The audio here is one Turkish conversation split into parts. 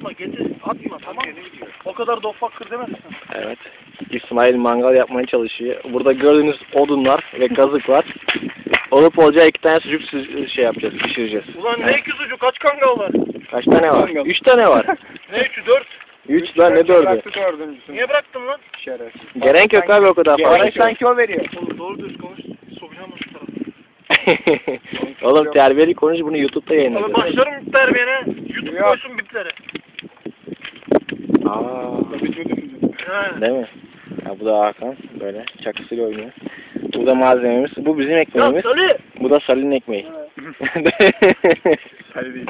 atma getir atma tamam? O kadar dofak kır demezsin. Evet. İsmail mangal yapmaya çalışıyor. Burada gördüğünüz odunlar ve kazık var. Olup olacağı iki tane sucuk sü- şey yapacağız, pişireceğiz. Ulan ne iki sucuk kaç kangal var? Kaç tane var? Mangal. Üç tane var. Ne üçü dört? Üç lan ne dördü? Bıraktı dördüncüsünü. Niye bıraktın lan? Şerefsiz. Gerek yok abi o kadar Gerek fazla. sanki o veriyor. Oğlum doğru düz konuş. Sokacağım şu tarafa. Oğlum terbiyeli konuş bunu YouTube'da Abi yayınlayacağız. başlarım terbiyene. YouTube Yok. koysun bitleri. Aa, değil mi? Ya bu da Hakan böyle çakısıyla oynuyor. Bu da malzememiz. Bu bizim ekmeğimiz. Salih. Bu da Salih'in ekmeği. Hadi değil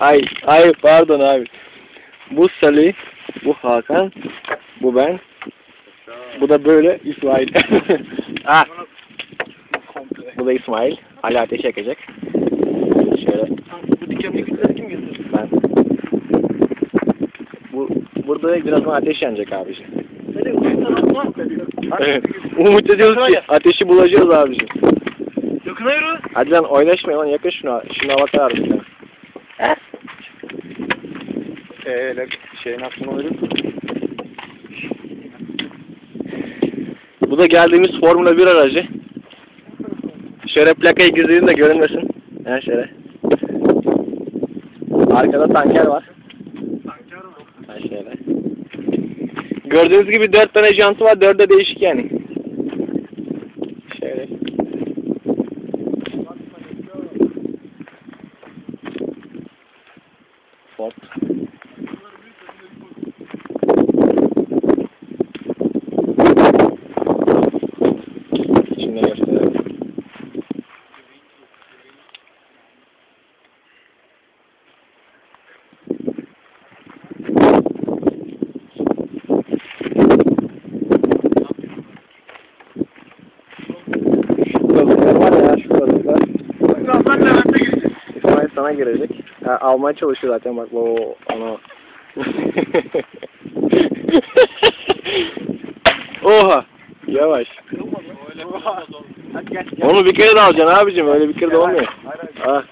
ay, ay pardon abi. Bu Salih, bu Hakan, bu ben. Bu da böyle İsmail. ah, bu da İsmail. Ali ateş yakacak. Şöyle Bu dikenli gülleri kim getirdi? ben. Bu burada birazdan ateş yanacak abiciğim. Evet. Umut ediyoruz ki ateşi bulacağız abiciğim. Yakına yürü. Hadi lan oynaşma lan yakın şuna. Şuna bakar mısın? Eee öyle şeyin aklına uyuyor. Bu da geldiğimiz Formula 1 aracı. Şöyle plakayı gizleyin de görünmesin. Ha şöyle. Arkada tanker var. Ha şöyle. Gördüğünüz gibi dört tane jantı var. Dört de değişik yani. Şöyle. Ford. Şimdi gösterelim. Şu kazıklar var ya şu kazıklar. Birazdan Levent'e gireceğiz. Sana girecek. Ha, almaya çalışıyor zaten bak o ana. Oha. Yavaş. Hadi gel. gel. Onu bir kere de alacaksın abicim. Öyle bir kere de olmuyor. Ah.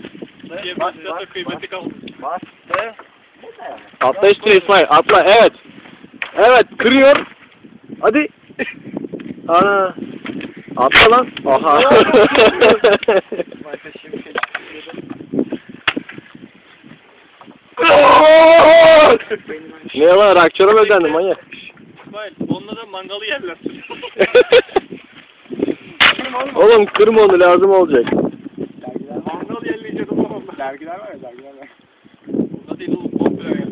Atla üstüne İsmail. Atla. Evet. Evet. Kırıyor. Hadi. Ana. Atla lan. Aha. ne lan? Rakçora mı ödendin manyak? İsmail onunla da mangalı yerler. Oğlum kırma onu lazım olacak. var. Mangal yerleyeceğiz oğlum. Dergiler var ya dergiler var. Burada değil oğlum komple ya.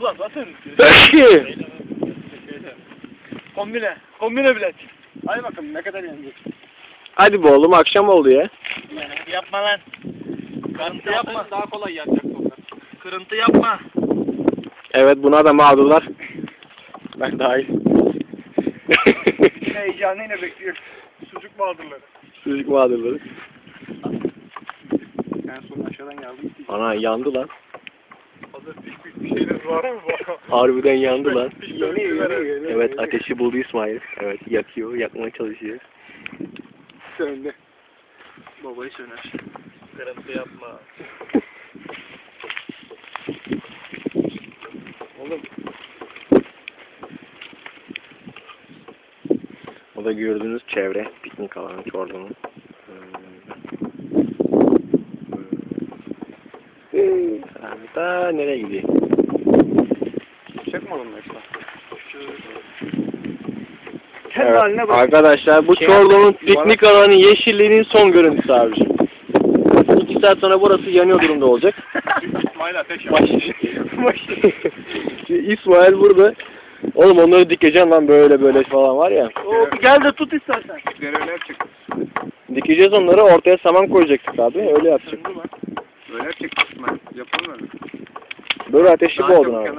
Ulan zaten Peki. kombine. Kombine bilet. Hadi bakalım ne kadar yenecek. Hadi be oğlum akşam oldu ya. Yapma lan. Kırıntı yapma. Daha kolay yanacak onlar. Kırıntı yapma. Evet buna da mağdurlar. Ben dahil. Heyecanıyla bekliyorum. Sucuk mağdurları. Çocuk mağdurları. En son aşağıdan geldim. Ana yandı lan. Hazır pik bir şeyler var mı bak? Harbiden yandı lan. Yanıyor, yanıyor. Evet ateşi buldu İsmail. Evet yakıyor, yakmaya çalışıyor. Söndü. Babayı söner. Kırıntı yapma. Oğlum O da gördüğünüz çevre, piknik alanı Çorlu'nun. Evet, daha nereye gidiyor? çek mi oğlum yoksa? Evet, arkadaşlar bu Çorlu'nun piknik alanı yeşilliğinin son görüntüsü abiciğim. Saat sonra burası yanıyor durumda olacak. İsmail ateş Baş. İsmail burada. Oğlum onları dikeceğim lan böyle böyle falan var ya. Oo, gel de tut istersen. Öyle yapacak. Dikeceğiz onları ortaya saman koyacaktık abi. Öyle yapacak. Öyle yapacak İsmail. Yapalım öyle. Böyle ateşli bu oldun abi.